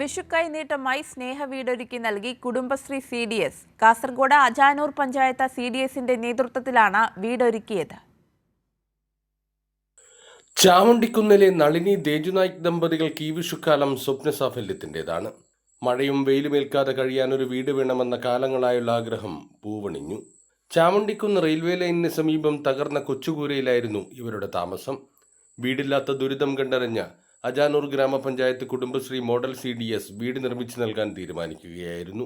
വിഷുക്കൈനീട്ടമായി സ്നേഹവീടൊരുക്കി നൽകി Kudumbashree C D S. Kasaragod Ajanur panchayat C D എസിന്റെ നേതൃത്വത്തിലാണ് വീടൊരുക്കിയത്. ചാമുണ്ടിക്കുന്നിലെ നളിനി ദേജുനായിക് ദമ്പതികൾക്ക് ഈ വിഷുക്കാലം സ്വപ്ന സാഫല്യത്തിന്റെതാണ്. മഴയും വെയിലുമേൽക്കാതെ കഴിയാൻ ഒരു വീട് വേണമെന്ന കാലങ്ങളായുള്ള ആഗ്രഹം പൂവണിഞ്ഞു. ചാമുണ്ടിക്കുന്ന് റെയിൽവേ ലൈനിന് സമീപം തകർന്ന കൊച്ചുകൂരയിലായിരുന്നു ഇവരുടെ താമസം. വീടില്ലാത്ത ദുരിതം കണ്ടറിഞ്ഞ അജാനൂർ ഗ്രാമപഞ്ചായത്ത് Kudumbashree model C D S വീട് നിർമ്മിച്ചു നൽകാൻ തീരുമാനിക്കുകയായിരുന്നു.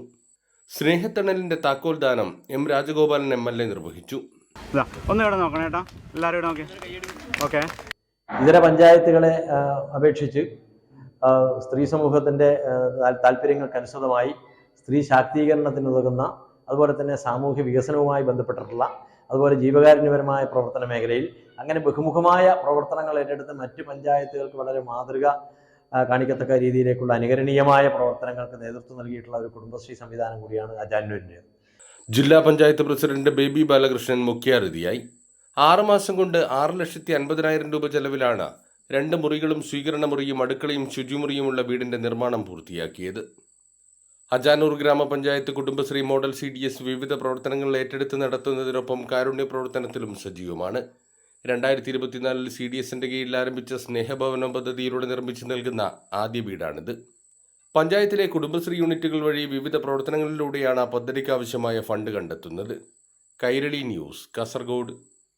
സ്നേഹത്തണലിന്റെ താക്കോൽ ദാനം M Rajagopalan M L A നിർവഹിച്ചു. ഇതാ ഒന്ന് ഇവിടെ നോക്കണം ഏട്ടാ. എല്ലാവരും ഇവിടെ നോക്കി. ഓക്കെ. ഇതര പഞ്ചായത്തുകളെ അപേക്ഷിച്ച് സ്ത്രീ താല്പര്യങ്ങൾക്ക് താല്പര്യങ്ങൾക്കനുസൃതമായി സ്ത്രീ ശാക്തീകരണത്തിന് ഉതകുന്ന അതുപോലെ തന്നെ സാമൂഹ്യ വികസനവുമായി ബന്ധപ്പെട്ടിട്ടുള്ള അതുപോലെ ജീവകാരുണ്യപരമായ പ്രവർത്തന മേഖലയിൽ അങ്ങനെ ബഹുമുഖമായ പ്രവർത്തനങ്ങൾ ഏറ്റെടുത്ത് മറ്റ് പഞ്ചായത്തുകൾക്ക് വളരെ മാതൃക കാണിക്കത്തക്ക രീതിയിലേക്കുള്ള അനുകരണീയമായ പ്രവർത്തനങ്ങൾക്ക് നേതൃത്വം നൽകിയിട്ടുള്ള ഒരു കുടുംബശ്രീ സംവിധാനം കൂടിയാണ് അജാനുവിന്റേത് ജില്ലാ പഞ്ചായത്ത് പ്രസിഡന്റ് ബേബി ബാലകൃഷ്ണൻ മുഖ്യാതിഥിയായി. ആറ് മാസം കൊണ്ട് ആറ് ലക്ഷത്തി അൻപതിനായിരം രൂപ ചെലവിലാണ് രണ്ട് മുറികളും സ്വീകരണ മുറിയും അടുക്കളയും ശുചിമുറിയുമുള്ള വീടിന്റെ നിർമ്മാണം പൂർത്തിയാക്കിയത്. അജാനൂർ ഗ്രാമപഞ്ചായത്ത് Kudumbashree model C D S വിവിധ പ്രവർത്തനങ്ങൾ ഏറ്റെടുത്ത് നടത്തുന്നതിനൊപ്പം കാരുണ്യ പ്രവർത്തനത്തിലും സജീവമാണ്. രണ്ടായിരത്തി ഇരുപത്തിനാലിൽ സി ഡി എസിന്റെ കീഴിൽ ആരംഭിച്ച സ്നേഹഭവനം പദ്ധതിയിലൂടെ നിർമ്മിച്ചു നൽകുന്ന ആദ്യ വീടാണിത്. പഞ്ചായത്തിലെ കുടുംബശ്രീ യൂണിറ്റുകൾ വഴി വിവിധ പ്രവർത്തനങ്ങളിലൂടെയാണ് പദ്ധതിക്ക് ആവശ്യമായ ഫണ്ട് കണ്ടെത്തുന്നത്. കൈരളി ന്യൂസ് കാസർഗോഡ്.